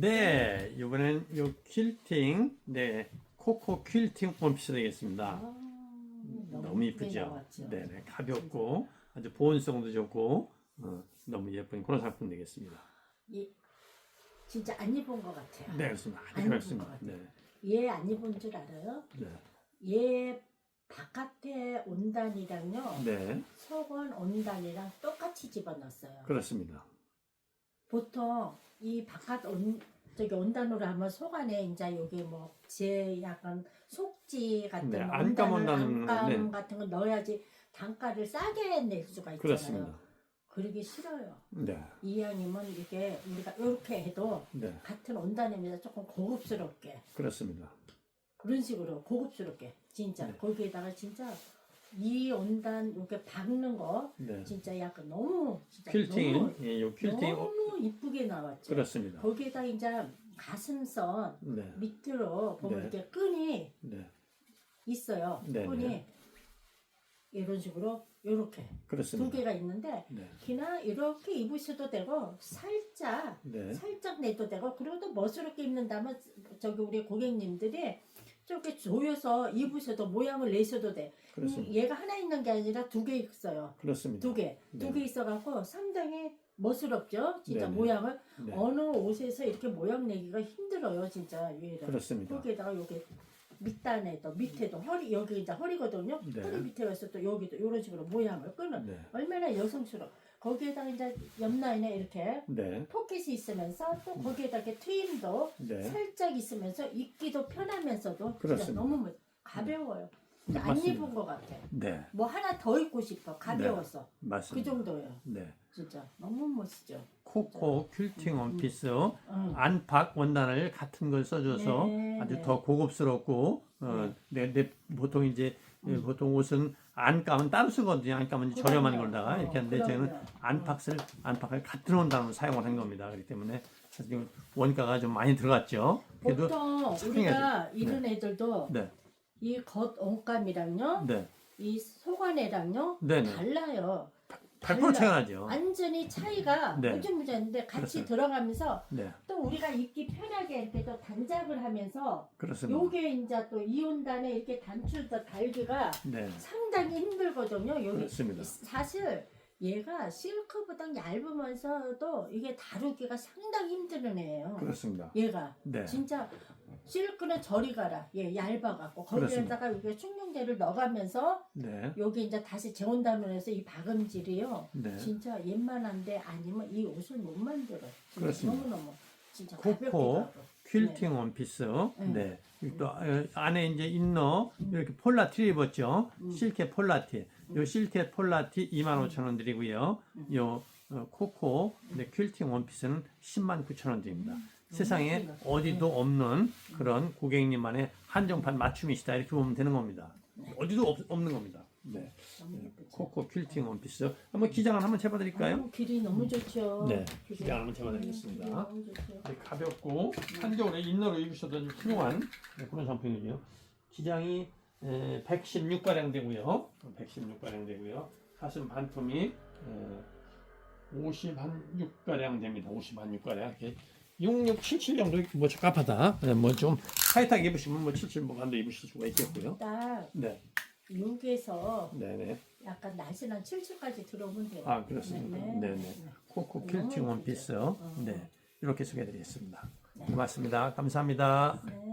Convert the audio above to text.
네, 이번엔 요 퀼팅, 네, 코코 퀼팅 원피스 되겠습니다. 아, 너무 이쁘죠? 네, 네, 가볍고 아주 보온성도 좋고 어, 너무 예쁜 그런 상품 되겠습니다. 이, 진짜 안 입은 것 같아요. 네, 그렇습니다. 아주 안 입은 그렇습니다. 것 같아요. 네, 얘 안 입은 줄 알아요? 네, 얘 바깥에 온단이랑요. 네, 속은 온단이랑 똑같이 집어넣었어요. 그렇습니다. 보통 이 바깥 온 저기 온단으로 하면 속 안에 이제 여기 뭐 제 약간 속지 같은 네, 뭐 안감 온단을 온단은, 안감 네. 같은 거 넣어야지 단가를 싸게 낼 수가 있잖아요. 그렇습니다. 그러기 싫어요. 네, 이왕이면 이게 우리가 이렇게 해도 네, 같은 온단입니다. 조금 고급스럽게 그렇습니다. 그런 식으로 고급스럽게 진짜 네. 거기에다가 진짜 이 온단 이렇게 박는 거 네, 진짜 약간 너무 진짜 퀼팅, 너무, 예, 요 퀼팅, 어, 너무 이쁘게 나왔죠. 그렇습니다. 거기에다 이제 가슴선 네, 밑으로 보면 네. 이렇게 끈이 네, 있어요. 네, 끈이 네. 이런 식으로 이렇게 두 그렇습니다. 개가 있는데 네, 그냥 이렇게 입으셔도 되고 살짝 네, 살짝 내도 되고 그리고 또 멋스럽게 입는다면 저기 우리 고객님들이 저렇게 조여서 입으셔도 모양을 내셔도 돼. 그렇습니다. 음, 얘가 하나 있는 게 아니라 두 개 있어요. 그렇습니다. 두 개, 네. 두 개 있어갖고 상당히 멋스럽죠. 진짜 네네. 모양을 네, 어느 옷에서 이렇게 모양 내기가 힘들어요. 진짜 얘를. 그렇습니다. 여기에다가 여기 밑단에도 밑에도 허리 여기 이제 허리거든요. 네. 허리 밑에 가서 또 여기도 이런 식으로 모양을 끄는 네, 얼마나 여성스러워. 거기에다가 이제 옆 라인에 이렇게 네, 포켓이 있으면서 또 거기에다 이렇게 트임도 네, 살짝 있으면서 입기도 편하면서도 진짜 그렇습니다. 너무 뭐- 가벼워요. 진짜 안 맞습니다. 입은 것 같아. 네, 뭐 하나 더 입고 싶어. 가벼워서. 그 맞습니다. 정도예요. 네, 진짜 너무 멋지죠. 코코 퀼팅 원피스 응. 안팎 원단을 같은 걸 써줘서 네, 아주 네. 더 고급스럽고 어, 네, 네, 보통 이제 음. 보통 옷은 안감은 따로 쓰거든요. 안감은 이제 저렴한 그럼요. 걸다가 어, 이렇게 하는데 저희는 그럼요. 안팎을 안팎을 같은 원단으로 사용을 한 겁니다. 그렇기 때문에 사실 지금 원가가 좀 많이 들어갔죠. 그래도 보통. 우리가 이런 애들도 네, 이 겉 옷감이랑요, 네, 이 속안이랑요 네, 네. 달라요. 8% 달라. 차이가 나죠. 완전히 차이가 네. 무지무지한데 같이 그렇습니다. 들어가면서 네, 또 우리가 입기 편하게 이렇게 또 단작을 하면서 그렇습니다. 요게 이제 또 이온단에 이렇게 단추도 달기가 네, 상당히 힘들거든요. 여기 그렇습니다. 사실 얘가 실크보다 얇으면서도 이게 다루기가 상당히 힘든 애예요. 그렇습니다. 얘가 네, 진짜 실크는 저리 가라. 얘 얇아갖고. 거기에다가 이게 충전제를 넣어가면서 네, 여기 이제 다시 재온단을 해서 이 박음질이요. 네. 진짜 옛만한데 아니면 이 옷을 못 만들어. 그렇습니다. 너무 너무 진짜 코코. 퀼팅 원피스. 네. 네. 또 어, 안에 이제 인너 이렇게 폴라티 입었죠. 음. 실케 폴라티. 요 실케 폴라티 25,000원 드리고요. 음. 요 어, 코코 네, 퀼팅 원피스는 10만 9천 원 드립니다. 음. 세상에 예쁘다. 어디도 없는 그런 고객님만의 한정판 맞춤이시다 이렇게 보면 되는 겁니다. 어디도 없, 없는 겁니다. 네. 네. 코코 퀼팅 원피스. 한번 기장을 한번 재봐드릴까요? 아유, 길이 너무 좋죠. 네. 기장을 한번 길이 재봐드리겠습니다. 너무 좋죠. 네, 가볍고 한겨울에 인너로 입으셔도 좀 훌륭한 네, 그런 상품이죠. 기장이 116가량 되고요. 116가량 되고요. 가슴 반품이 56가량 됩니다. 56가량 이렇게 66, 77 정도 뭐 적합하다. 뭐좀 타이트하게 입으시면 뭐77 반도 입으실 수가 있겠고요. 딱 네, 여기에서 네, 네. 약간 날씬한 7층까지 들어오면 돼요. 아 그렇습니다. 네, 네. 코코 퀼팅 원피스. 네, 이렇게 소개해드리겠습니다. 고맙습니다. 감사합니다. 네.